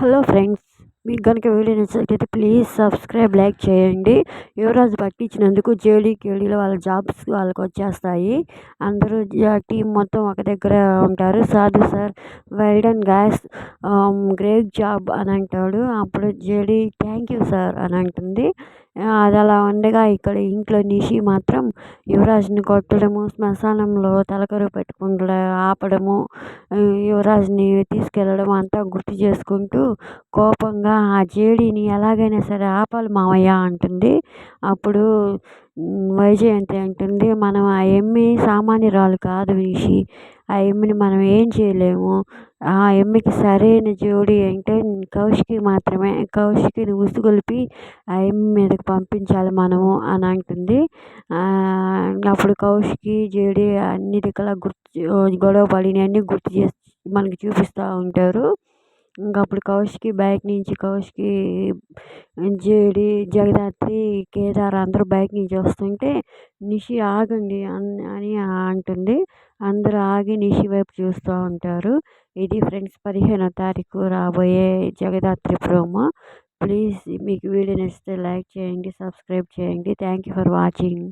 Hello friends మీకు కనుక video నచ్చినట్లయితే ప్లీజ్ సబ్స్క్రైబ్ లైక్ చేయండి. యువరాజు పట్టించినందుకు జేడీ కేడీలో వాళ్ళ జాబ్స్ వాళ్ళకి వచ్చేస్తాయి. అందరూ టీం మొత్తం ఒక దగ్గర ఉంటారు. Sadhu sir well and gas great job అని అంటాడు. అప్పుడు జేడీ థ్యాంక్ యూ సార్ అని అంటుంది. అది అలా ఉండగా ఇక్కడ ఇంట్లో నిషి మాత్రం యువరాజుని కొట్టడము శ్మశానంలో తలకరు పెట్టుకుంటూ ఆపడము యువరాజుని తీసుకెళ్ళడం అంతా గుర్తు చేసుకుంటూ కోపంగా ఆ జేడీని ఎలాగైనా సరే ఆపాలి మావయ్య అంటుంది. అప్పుడు వైజయంతి అంటుంది. మనం ఆ ఎమ్మి సామాన్యురాలు కాదు నిషి. ఆ ఎమ్మిని మనం ఏం చేయలేము. ఆ ఎమ్మికి సరైన జోడి అంటే కౌశికి మాత్రమే. కౌశికిని ఉసుగొలిపి ఆ ఎమ్మి మీదకి పంపించాలి మనము అని అంటుంది. అప్పుడు కౌశికి జేడి అన్ని రకాల గుర్తు గొడవ పడినవన్నీ గుర్తు చేసి మనకి చూపిస్తూ ఉంటారు. ఇంకా అప్పుడు కౌశికి బైక్ నుంచి కౌశికి జేడి జగదాత్రి కేదార్ అందరూ బైక్ నుంచి వస్తుంటే నిషి ఆగండి అని అంటుంది. అందరూ ఆగి నిషి వైపు చూస్తూ ఉంటారు. ఇది ఫ్రెండ్స్ పదిహేనో తారీఖు రాబోయే జగదాత్రి ప్రోమో. ప్లీజ్ మీకు వీడియో నచ్చితే లైక్ చేయండి సబ్స్క్రైబ్ చేయండి. Thank you for watching.